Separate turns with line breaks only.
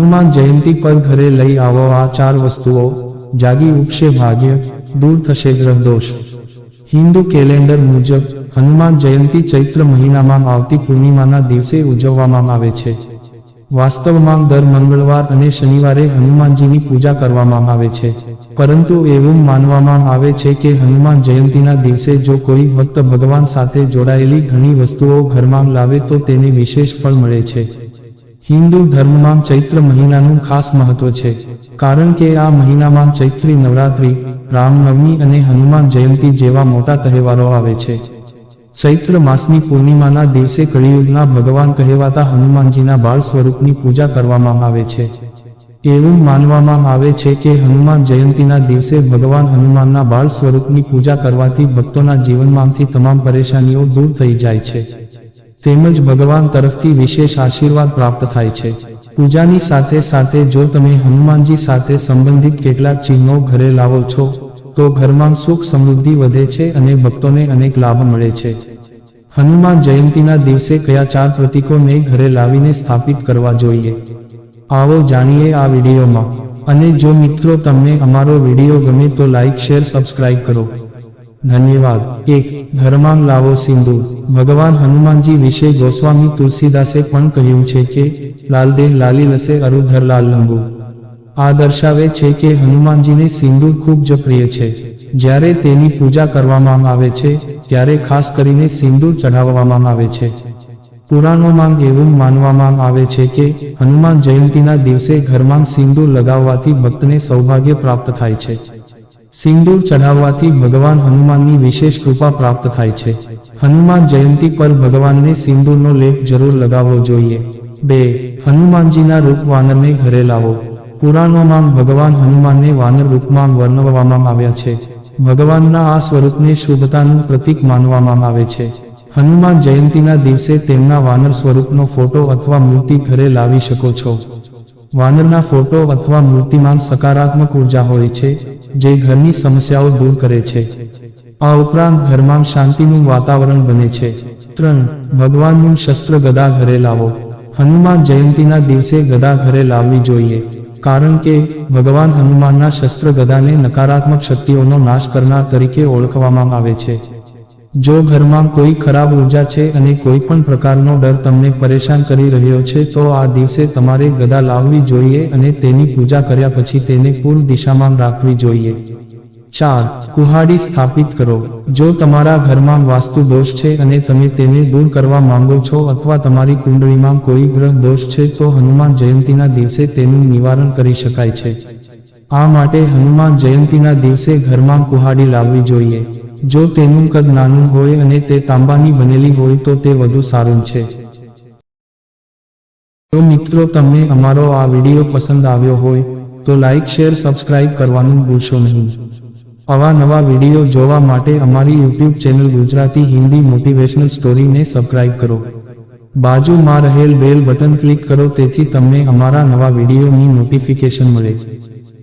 હનુમાન જયંતિ પર ઘરે લઈ આવો આ ચાર વસ્તુઓ. જાગી ઉગશે ભાગ્ય, દૂર થશે ગ્રહદોષ. હિન્દુ કેલેન્ડર મુજબ હનુમાન જયંતિ ચૈત્ર મહિનામાં આવતી પૂર્ણિમાના દિવસે ઉજવવામાં આવે છે. વાસ્તવમાં દર મંગળવાર અને શનિવારે હનુમાનજીની પૂજા કરવામાં આવે છે. પરંતુ એવું માનવામાં આવે છે કે હનુમાન જયંતીના દિવસે જો કોઈ ભક્ત ભગવાન સાથે જોડાયેલી ઘણી વસ્તુઓ ઘરમાં લાવે તો તેને વિશેષ ફળ મળે છે. હિન્દુ ધર્મમાં ચૈત્ર મહિનાનું ખાસ મહત્વ છે. કારણ કે આ મહિનામાં ચૈત્રી નવરાત્રિ, રામનવમી અને હનુમાન જયંતી જેવા મોટા તહેવારો આવે છે. ચૈત્ર માસની પૂર્ણિમાના દિવસે કળિયુગના ભગવાન કહેવાતા હનુમાનજીના બાળ સ્વરૂપની પૂજા કરવામાં આવે છે. એવું માનવામાં આવે છે કે હનુમાન જયંતીના દિવસે ભગવાન હનુમાનના બાળ સ્વરૂપની પૂજા કરવાથી ભક્તોના જીવનમાંથી તમામ પરેશાનીઓ દૂર થઈ જાય છે. તેમજ ભગવાન તરફથી વિશેષ આશીર્વાદ પ્રાપ્ત થાય છે. પૂજાની સાથે સાથે જો તમે હનુમાનજી સાથે સંબંધિત કેટલાક ચિહ્નો ઘરે લાવો છો, તો ઘરમાં સુખ સમૃદ્ધિ વધે છે અને ભક્તોને અનેક લાભ મળે છે. હનુમાન જયંતીના દિવસે કયા ચાર પ્રતિકોને ઘરે લાવીને સ્થાપિત કરવા જોઈએ? આવો જાણીએ આ વિડીયોમાં. અને જો મિત્રો તમને અમારો વીડિયો ગમે તો લાઇક શેર, સબસ્ક્રાઇબ કરો. ધન્યવાદ. એક ઘરમાં લાવો સિંદૂર ભગવાન હનુમાનજી વિશે ગોસ્વામી તુલસીદાસે પણ કહ્યું છે કે લાલદેહ લાલી લસે અરુધર લાલ લંબુ. આ દર્શાવે છે કે હનુમાનજીને સિંદૂર ખૂબ જ પ્રિય છે. જ્યારે તેની પૂજા કરવામાં આવે છે, ત્યારે ખાસ કરીને સિંદૂર ચઢાવવામાં આવે છે. પુરાણોમાં એવું માનવામાં આવે છે કે, હનુમાન જયંતીના દિવસે ઘરમાં સિંદૂર લગાવવાથી ભક્તને સૌભાગ્ય પ્રાપ્ત થાય છે. સિંદૂર ચઢાવવાથી ભગવાન હનુમાનની વિશેષ કૃપા પ્રાપ્ત થાય છે. હનુમાન જયંતિ પર ભગવાનને સિંદૂરનો લેપ જરૂર લગાવવો જોઈએ. બે, હનુમાનજીના રૂપ વાનરને ઘરે લાવો. પુરાણોમાં ભગવાન હનુમાનને વાનર રૂપમાં વર્ણવવામાં આવ્યા છે. ભગવાનના આ સ્વરૂપને શુભતાનું પ્રતીક માનવામાં આવે છે. હનુમાન જયંતીના દિવસે તેમના વાનર સ્વરૂપનો ફોટો અથવા મૂર્તિ ઘરે લાવી શકો છો. વાનરના ફોટો અથવા મૂર્તિમાં સકારાત્મક ઊર્જા હોય છે, જે ઘરની સમસ્યાઓ દૂર કરે છે. આ ઉપરાંત ઘરમાં શાંતિનું વાતાવરણ બને છે. ત્રણ, ભગવાનનું શસ્ત્ર ગદા ઘરે લાવો. હનુમાન જયંતીના દિવસે ગદા ઘરે લાવવી જોઈએ, કારણ કે ભગવાન હનુમાનના શસ્ત્ર ગદાને નકારાત્મક શક્તિઓનો નાશ કરનાર તરીકે ઓળખવામાં આવે છે. જો ઘરમાં કોઈ ખરાબ ઊર્જા છે અને કોઈ પણ પ્રકારનો ડર તમને પરેશાન કરી રહ્યો છે, તો આ દિવસે તમારે ગદા લાવવી જોઈએ અને તેની પૂજા કર્યા પછી તેને પૂર્વ દિશામાં રાખવી જોઈએ. ચાર, કુહાડી સ્થાપિત કરો. જો તમારા ઘરમાં વાસ્તુ દોષ છે અને તમે તેને દૂર કરવા માંગો છો અથવા તમારી કુંડળીમાં કોઈ ગ્રહ દોષ છે, તો હનુમાન જયંતીના દિવસે તેનું નિવારણ કરી શકાય છે. આ માટે હનુમાન જયંતીના દિવસે ઘરમાં કુહાડી લાવવી જોઈએ. જો તેનું કદ નાનું હોય અને તે તાંબાની બનેલી હોય તો તે વધુ સારું છે. તો મિત્રો, તમને અમારો આ વીડિયો પસંદ આવ્યો હોય, તો લાઇક શેર, સબસ્ક્રાઇબ કરવાનું ભૂલશો નહીં. આવા નવા વીડિયો જોવા માટે અમારી YouTube channel Gujarati Hindi motivational સ્ટોરીને subscribe કરો. બાજુમાં રહેલ બેલ બટન ક્લિક કરો, તેથી તમને અમારા નવા વિડીયોની નોટિફિકેશન મળે.